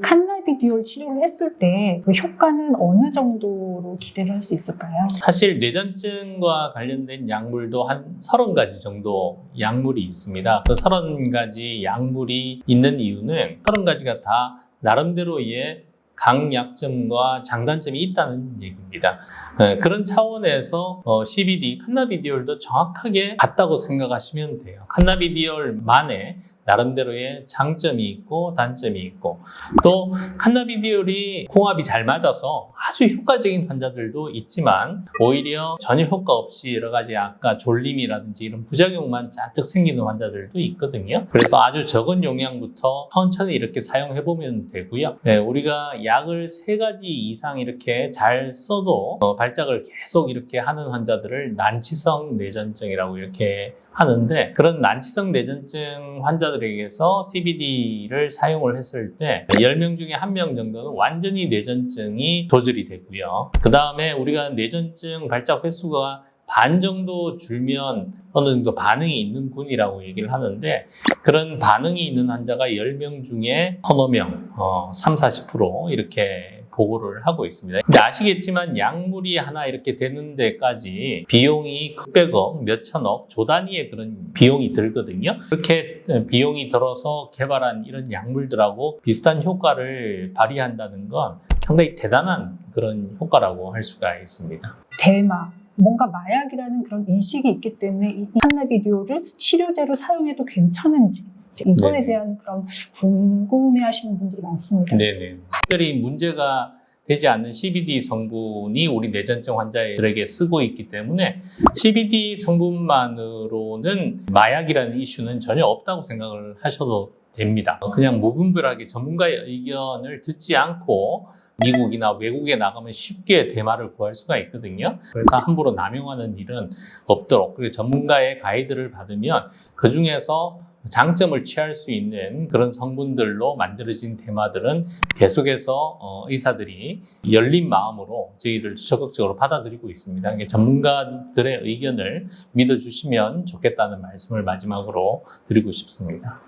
카나비디올 치료를 했을 때 그 효과는 어느 정도로 기대를 할 수 있을까요? 사실 뇌전증과 관련된 약물도 한 30가지 정도 약물이 있습니다. 그 30가지 약물이 있는 이유는 30가지가 다 나름대로의 강약점과 장단점이 있다는 얘기입니다. 네, 그런 차원에서 어, CBD, 칸나비디올도 정확하게 같다고 생각하시면 돼요. 칸나비디올만의 나름대로의 장점이 있고 단점이 있고 또 칸나비디올이 궁합이 잘 맞아서 아주 효과적인 환자들도 있지만 오히려 전혀 효과 없이 여러 가지 아까 졸림이라든지 이런 부작용만 잔뜩 생기는 환자들도 있거든요. 그래서 아주 적은 용량부터 천천히 이렇게 사용해 보면 되고요. 네, 우리가 약을 세 가지 이상 이렇게 잘 써도 어, 발작을 계속 이렇게 하는 환자들을 난치성 뇌전증이라고 이렇게 하는데 그런 난치성 뇌전증 환자들에게서 CBD를 사용을 했을 때 10명 중에 1명 정도는 완전히 뇌전증이 조절이 되고요. 그 다음에 우리가 뇌전증 발작 횟수가 반 정도 줄면 어느 정도 반응이 있는 군이라고 얘기를 하는데 그런 반응이 있는 환자가 10명 중에 서너 명, 어, 3, 40% 이렇게 보고를 하고 있습니다. 근데 아시겠지만 약물이 하나 이렇게 되는 데까지 비용이 극백억, 몇천억, 조 단위의 그런 비용이 들거든요. 그렇게 비용이 들어서 개발한 이런 약물들하고 비슷한 효과를 발휘한다는 건 상당히 대단한 그런 효과라고 할 수가 있습니다. 대마. 뭔가 마약이라는 그런 인식이 있기 때문에 이 카나비디올을 치료제로 사용해도 괜찮은지 이거에 네네. 대한 그런 궁금해하시는 분들이 많습니다. 네네. 특별히 문제가 되지 않는 CBD 성분이 우리 뇌전증 환자들에게 쓰고 있기 때문에 CBD 성분만으로는 마약이라는 이슈는 전혀 없다고 생각을 하셔도 됩니다. 그냥 무분별하게 전문가의 의견을 듣지 않고 미국이나 외국에 나가면 쉽게 대마를 구할 수가 있거든요. 그래서 함부로 남용하는 일은 없도록 그리고 전문가의 가이드를 받으면 그 중에서 장점을 취할 수 있는 그런 성분들로 만들어진 대마들은 계속해서 어, 의사들이 열린 마음으로 저희들 적극적으로 받아들이고 있습니다. 전문가들의 의견을 믿어주시면 좋겠다는 말씀을 마지막으로 드리고 싶습니다.